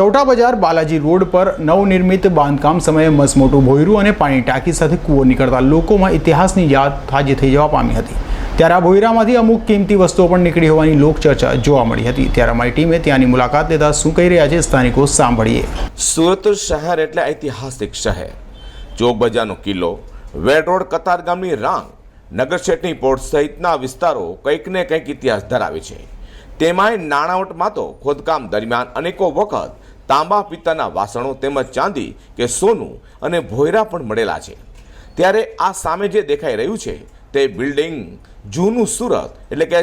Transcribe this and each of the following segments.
ચૌટા બજાર બાલાજી રોડ પર નવનિર્મિત બાંધકામ સમયે મસમોટું ભોયરું અને પાણી ટાંકી સાથે કૂવો નીકળતા લોકોમાં ઇતિહાસની યાદ તાજી થઈ જવા પામી હતી. ત્યારે આ ભોયરામાંથી અમુક કિંમતી વસ્તુઓ પણ નીકળી હોવાની લોકચર્ચા જોવા મળી હતી. ત્યારે અમારી ટીમે ત્યાંની મુલાકાત લેતા શું કહી રહ્યા છે સ્થાનિકો સાંભળીએ. સુરત શહેર એટલે ઐતિહાસિક શહેર. ચોક બજારનો કિલ્લો, વેડ રોડ કતાર ગામની રાંગ નગરશેઠની પોર્ટ સહિતના વિસ્તારો કંઈક ને કંઈક ઇતિહાસ ધરાવે છે. તેમાંય નાણાવટમાં તો ખોદકામ દરમિયાન અનેકો વખત તાંબા પિત્તાના વાસણો તેમજ ચાંદી કે સોનું અને ભોયરા પણ મળેલા છે. ત્યારે આ સામે જે દેખાઈ રહ્યું છે તે બિલ્ડિંગ જૂનું સુરત એટલે કે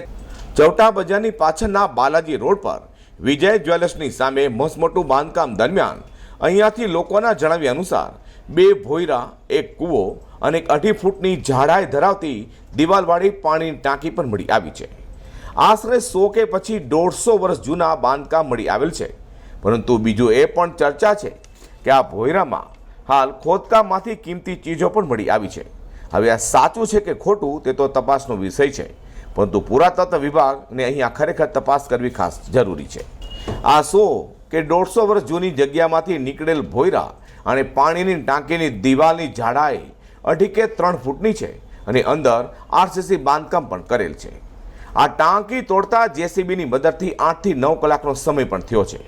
ચૌટા બજારની પાછળના બાલાજી રોડ પર વિજય જ્વેલર્સની સામે મસમોટું બાંધકામ દરમિયાન અહીંયાથી લોકોના જણાવ્યા અનુસાર બે ભોયરા, એક કૂવો અને એક અઢી ફૂટની જાડાઈ ધરાવતી દિવાલવાળી પાણીની ટાંકી પણ મળી આવી છે. આશરે સો કે પછી દોઢસો વર્ષ જૂના બાંધકામ મળી આવેલ છે. પરંતુ બીજું એ પણ ચર્ચા છે કે આ ભોયરામાં હાલ ખોદકામમાંથી કિંમતી ચીજો પણ મળી આવી છે. હવે આ સાચું છે કે ખોટું તે તો તપાસનો વિષય છે, પરંતુ પુરાતત્વ વિભાગને અહીંયા ખરેખર તપાસ કરવી ખાસ જરૂરી છે. આ સો કે દોઢસો વર્ષ જૂની જગ્યામાંથી નીકળેલ ભોયરા અને પાણીની ટાંકીની દિવાલની જાડાઈ અઢી કે ત્રણ ફૂટની છે અને અંદર આરસીસી બાંધકામ પણ કરેલ છે. આ ટાંકી તોડતા જેસીબીની મદદથી આઠથી નવ કલાકનો સમય પણ થયો છે.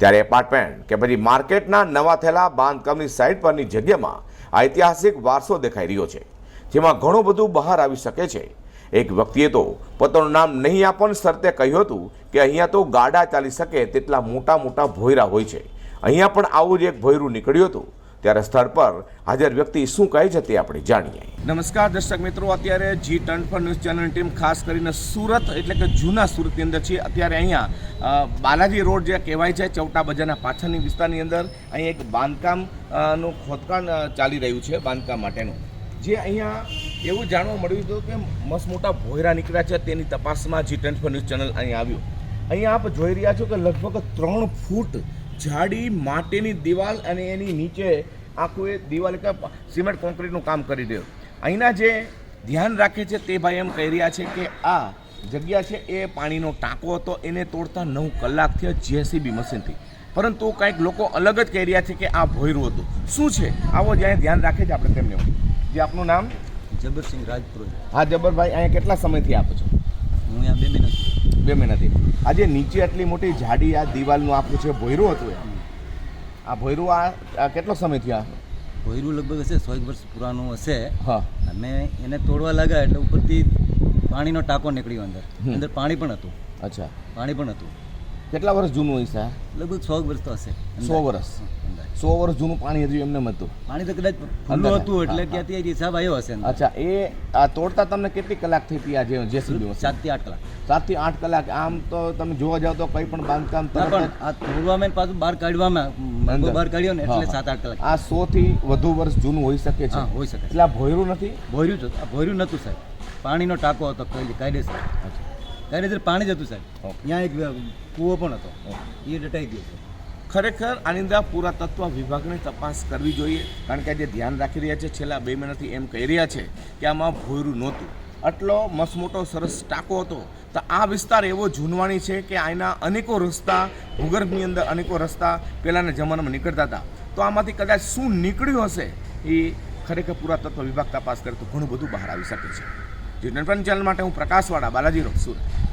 ત્યારે એપાર્ટમેન્ટ કે પછી માર્કેટના નવા થયેલા બાંધકામની સાઇટ પરની જગ્યામાં ઐતિહાસિક વારસો દેખાઈ રહ્યો છે, જેમાં ઘણું બધું બહાર આવી શકે છે. એક વ્યક્તિએ તો પોતાનું નામ નહીં આપણ શરતે કહ્યું હતું કે અહીંયા તો ગાડા ચાલી શકે તેટલા મોટા મોટા ભોયરા હોય છે. અહીંયા પણ આવું જ એક ભોયરું નીકળ્યું હતું. ત્યારે સ્થળ પર હાજર વ્યક્તિ શું કહે છે તે આપણે જાણીએ. નમસ્કાર દર્શક મિત્રો, અત્યારે જી ટર્ન પર ન્યૂઝ ચેનલની ટીમ ખાસ કરીને સુરત એટલે કે જૂના સુરતની અંદર છીએ અત્યારે અહીંયા બાલાજી રોડ જે કહેવાય છે, ચૌટા બજારના પાછળની વિસ્તારની અંદર અહીં એક બાંધકામનું ખોદકામ ચાલી રહ્યું છે, બાંધકામ માટેનું. જે અહીંયા એવું જાણવા મળ્યું હતું કે મસ્ત મોટા ભોયરા નીકળ્યા છે, તેની તપાસમાં જી ટ્વેન્ટી ન્યૂઝ ચેનલ અહીં આવ્યું. અહીંયા આપ જોઈ રહ્યા છો કે લગભગ ત્રણ ફૂટ જાડી માટીની દિવાલ અને એની નીચે આખું એ દિવાલ કે સિમેન્ટ કોન્ક્રીટનું કામ કરી દે. અહીંના જે ધ્યાન રાખે છે તે ભાઈ એમ કહી રહ્યા છે કે આ જગ્યા છે એ પાણીનો ટાંકો હતો એને તોડતા નવ કલાક થયા જેસીબી મશીનથી પરંતુ કંઈક લોકો અલગ જ કહી રહ્યા છે કે આ ભોયરું હતું. શું છે? આવો જ્યાં ધ્યાન રાખે છે આપણે તેમને. જે આપનું નામ? જબરસિંહ રાજપુર હા જબરભાઈ અહીંયા કેટલા સમયથી આપો છો? હું અહીંયા બે મહિના છું. નથી આજે નીચે આટલી મોટી જાડી આ દિવાલનું આપણું છે ભોયરું હતું આ ભોયરું આ આ કેટલો સમય થયા? ભોયરું લગભગ હશે સો એક વર્ષ પુરાનું હશે. હા. અને એને તોડવા લાગ્યા એટલે ઉપરથી પાણીનો ટાંકો નીકળ્યો અંદર. અંદર પાણી પણ હતું. અચ્છા. પાણી પણ હતું. કેટલા વર્ષ જૂનું હોય છે? લગભગ સો વર્ષ તો હશે. સો વર્ષ. સો વર્ષ જૂનું પાણી હજુ એમને હતું પાણી તો કદાચ. ખુલ્લું હતું એટલે. ક્યાંથી હિસાબ આવ્યો હશે અચ્છા એ આ તોડતા તમને કેટલી કલાક થઈ હતી આ જે જેસીબી સાતથી આઠ કલાક. સાતથી આઠ કલાક. આમ તો તમે જોવા જાવ તો કઈ પણ બાંધકામ પણ આ તોડવામાં પાછું બહાર કાઢવામાં. બહાર કાઢ્યો ને એટલે સાત આઠ કલાક. આ સો થી વધુ વર્ષ જૂનું હોઈ શકે છે. હોઈ શકે એટલે આ ભોયરું નથી? ભોયરું જ આ ભોયરું નહોતું સાહેબ. પાણીનો ટાંકો હતો કાયદે- કાયદેસર અંદર પાણી જ હતું સાહેબ. ત્યાં એક કૂવો પણ હતો. એ ડટાઈ ગયો છે. ખરેખર આની અંદર પુરાતત્વ વિભાગને તપાસ કરવી જોઈએ કારણ કે આજે ધ્યાન રાખી રહ્યા છે છેલ્લા બે મહિનાથી એમ કહી રહ્યા છે કે આમાં ભોયરું નહોતું. આટલો મસમોટો સરસ ટાંકો હતો તો આ વિસ્તાર એવો જૂનવાણી છે કે આના અનેકો રસ્તા ભૂગર્ભની અંદર અનેકો રસ્તા પહેલાંના જમાનામાં નીકળતા હતા. તો આમાંથી કદાચ શું નીકળ્યું હશે એ ખરેખર પુરાતત્વ વિભાગ તપાસ કરે તો ઘણું બધું બહાર આવી શકે છે. જે ચેનલ માટે હું પ્રકાશવાળા બાલાજી રોડ સુરત